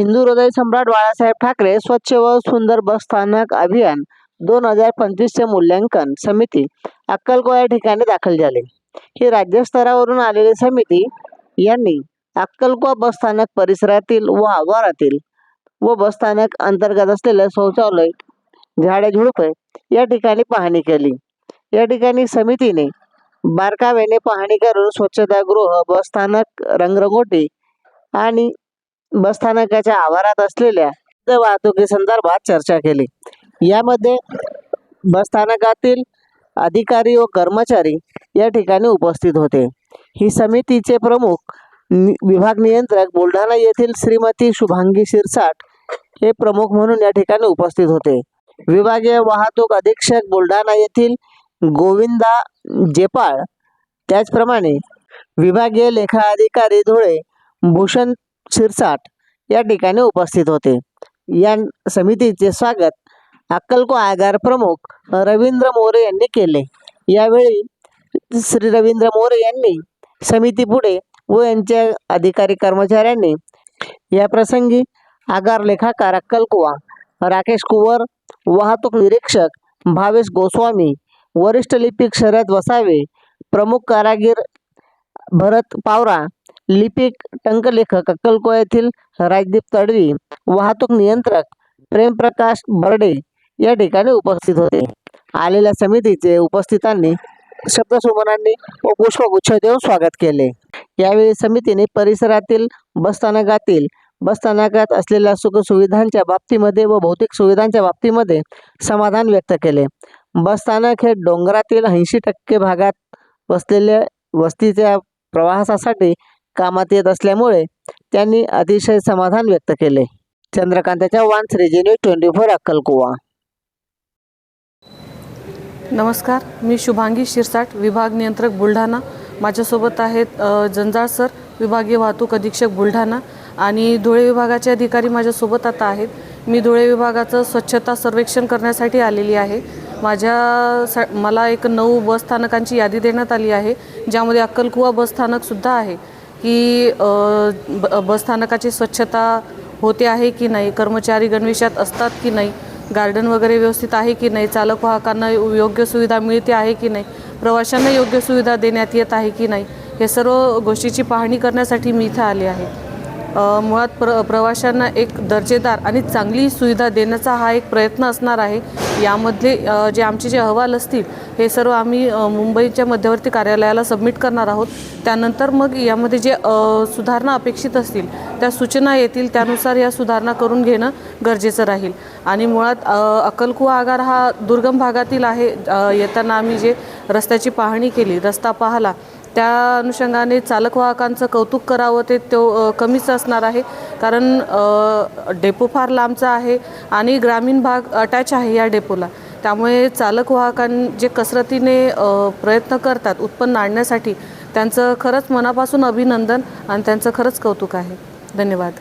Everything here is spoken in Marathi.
हिंदू हृदय सम्राट बाळासाहेब ठाकरे स्वच्छ व सुंदर बस स्थानक अभियान दोन हजार पंचवीसचे मूल्यांकन समिती अक्कलकोवा या ठिकाणी दाखल झाले. ही राज्यस्तरावरून आलेली समिती यांनी अक्कलकोवा बस स्थानक परिसरातील व आवारातील व बस स्थानक अंतर्गत असलेले शौचालय झाडे झुडपे या ठिकाणी पाहणी केली. या ठिकाणी समितीने बारकाव्याने पाहणी करून स्वच्छतागृह बस स्थानक रंगरंगोटी आणि बसस्थानकाच्या आवारात असलेल्या वाहतुकी संदर्भात चर्चा केली. यामध्ये बसस्थानकातील अधिकारी व कर्मचारी या ठिकाणी उपस्थित होते. ही समितीचे प्रमुख नि- विभाग नियंत्रक बुलढाणा येथील श्रीमती शुभांगी शिरसाट हे प्रमुख म्हणून या ठिकाणी उपस्थित होते. विभागीय वाहतूक अधीक्षक बुलढाणा येथील गोविंदा जेपाळ त्याचप्रमाणे विभागीय लेखा अधिकारी धुळे भूषण शिरसाट या ठिकाणी उपस्थित होते. या समितीचे स्वागत अक्कलको आगार प्रमुख रवींद्र मोरे यांनी केले. यावेळी श्री रवींद्र मोरे यांनी समितीपुढे व यांच्या अधिकारी कर्मचाऱ्यांनी या प्रसंगी आगार लेखाकार अक्कलकुवा राकेश कुवर वाहतूक निरीक्षक भावेश गोस्वामी वरिष्ठ लिपिक शरद वसावे प्रमुख कारागीर भरत पावरा लिपिक टंकलेखक अक्कलकोवा येथील राजदीप तडवी वाहतूक नियंत्रक प्रेमप्रकाश बर्डे या ठिकाणी उपस्थित होते. आलेल्या समितीचे उपस्थितांनी शब्दसुमनांनी व पुष्पगुच्छ देऊन स्वागत केले. यावेळी समितीने परिसरातील बसस्थानकातील बसस्थानकात असलेल्या सुखसुविधांच्या बाबतीमध्ये व भौतिक सुविधांच्या बाबतीमध्ये समाधान व्यक्त केले. बसस्थानक हे डोंगरातील ऐंशी टक्के भागात वसलेल्या वस्तीच्या प्रवासासाठी कामात येत असल्यामुळे त्यांनी अतिशय समाधान व्यक्त केले. चंद्रकांताच्या Chavan Shriji news twenty four अक्कलकुवा. नमस्कार मी शुभांगी शिरसाट विभाग नियंत्रक बुलढाणा. माझ्यासोबत आहेत जंजाळ सर विभागीय वाहतूक अधीक्षक बुलढाणा आणि धुळे विभागाचे अधिकारी माझ्यासोबत आता आहेत. मी धुळे विभागाचं स्वच्छता सर्वेक्षण करण्यासाठी आलेली आहे. माझ्या सा मला एक नऊ बस स्थानकांची यादी देण्यात आली आहे ज्यामध्ये अक्कलकुवा बस स्थानकसुद्धा आहे. की बसस्थानकाची स्वच्छता होते आहे की नाही? कर्मचारी गणवेशात असतात की नाही? गार्डन वगैरे व्यवस्थित आहे की नाही? चालक वाहकांना योग्य सुविधा मिळते आहे की नाही? प्रवाशांना योग्य सुविधा देण्यात येत आहे की नाही? हे सर्व गोष्टीची पाहणी करण्यासाठी मी इथं आले आहे. मुळात प्र प्रवाशांना एक दर्जेदार आणि चांगली सुविधा देण्याचा हा एक प्रयत्न असणार आहे. यामधले जे आमचे जे अहवाल असतील हे सर्व आम्ही मुंबईच्या मध्यवर्ती कार्यालयाला सबमिट करणार आहोत. त्यानंतर मग यामध्ये जे सुधारणा अपेक्षित असतील त्या सूचना येतील त्यानुसार या सुधारणा करून घेणं गरजेचं राहील. आणि मुळात अ, अक्कलकुवा आगार हा दुर्गम भागातील आहे. येताना आम्ही जे रस्त्याची पाहणी केली रस्ता पाहला त्या अनुषंगाने चालक वाहकांचं कौतुक करावं ते तो कमीच असणार आहे. कारण डेपो फार लांबचा आहे आणि ग्रामीण भाग अटॅच आहे या डेपोला. त्यामुळे चालक वाहकां जे कसरतीने प्रयत्न करतात उत्पन्न आणण्यासाठी त्यांचं खरंच मनापासून अभिनंदन आणि त्यांचं खरंच कौतुक आहे. धन्यवाद.